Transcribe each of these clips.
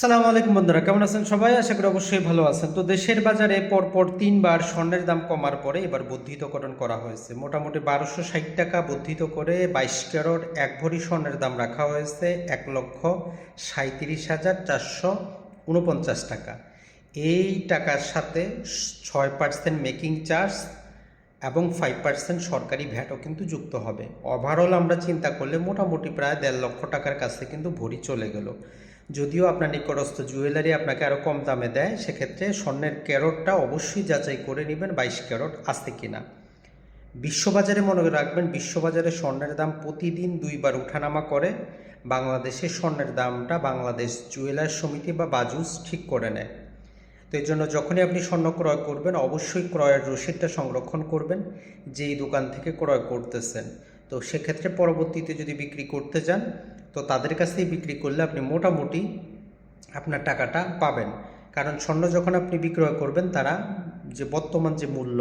সালাম আলাইকুম বন্ধুরা, কেমন আছেন সবাই? আশা করি অবশ্যই ভালো আছেন। তো দেশের বাজারে পরপর তিনবার স্বর্ণের দাম কমার পরে এবার বর্ধিতকরণ করা হয়েছে। মোটামুটি বারোশো ষাট টাকা বর্ধিত করে বাইশ ক্যারট এক ভরি স্বর্ণের দাম রাখা হয়েছে এক লক্ষ সাঁত্রিশ হাজার চারশো উনপঞ্চাশ টাকা। এই টাকার সাথে ছয় পার্সেন্ট মেকিং চার্জ এবং ফাইভ পার্সেন্ট সরকারি ভ্যাটও কিন্তু যুক্ত হবে। ওভারঅল আমরা চিন্তা করলে মোটামুটি প্রায় দেড় লক্ষ টাকার কাছে কিন্তু ভরি চলে গেল। যদিও আপনার নিকটস্থ জুয়েলারি আপনাকে আরও কম দামে দেয়, সেক্ষেত্রে স্বর্ণের ক্যারটটা অবশ্যই যাচাই করে নেবেন বাইশ ক্যারট আছে কিনা। বিশ্ববাজারে মনে রাখবেন, বিশ্ববাজারে স্বর্ণের দাম প্রতিদিন দুইবার উঠানামা করে। বাংলাদেশে স্বর্ণের দামটা বাংলাদেশ জুয়েলার সমিতি বা বাজুস ঠিক করে নেয়। তো এই জন্য যখনই আপনি স্বর্ণ ক্রয় করবেন, অবশ্যই ক্রয়ের রসিদটা সংরক্ষণ করবেন, যেই দোকান থেকে ক্রয় করতেছেন। তো সেক্ষেত্রে পরবর্তীতে যদি বিক্রি করতে যান তো তাদের কাছেই বিক্রি করলে আপনি মোটামুটি আপনার টাকাটা পাবেন। কারণ স্বর্ণ যখন আপনি বিক্রয় করবেন, তারা যে বর্তমান যে মূল্য,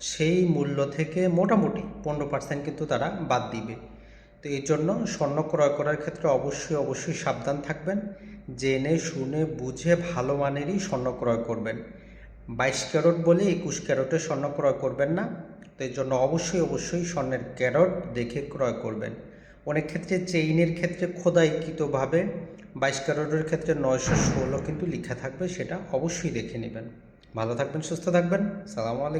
সেই মূল্য থেকে মোটামুটি পনেরো পার্সেন্ট কিন্তু তারা বাদ দিবে। তো এই জন্য স্বর্ণ ক্রয় করার ক্ষেত্রে অবশ্যই অবশ্যই সাবধান থাকবেন। জেনে, শুনে, বুঝে ভালো মানেরই স্বর্ণ ক্রয় করবেন। বাইশ ক্যারট বলে একুশ ক্যারটে স্বর্ণ ক্রয় করবেন না। তো এই জন্য অবশ্যই অবশ্যই স্বর্ণের ক্যারট দেখে ক্রয় করবেন। অনেক ক্ষেত্রে চেইনের ক্ষেত্রে খোদাইকৃতভাবে বাইশ ক্যারোটের ক্ষেত্রে নয়শো ষোলো কিন্তু লেখা থাকবে, সেটা অবশ্যই দেখে নেবেন। ভালো থাকবেন, সুস্থ থাকবেন। সালামু আলাইকুম।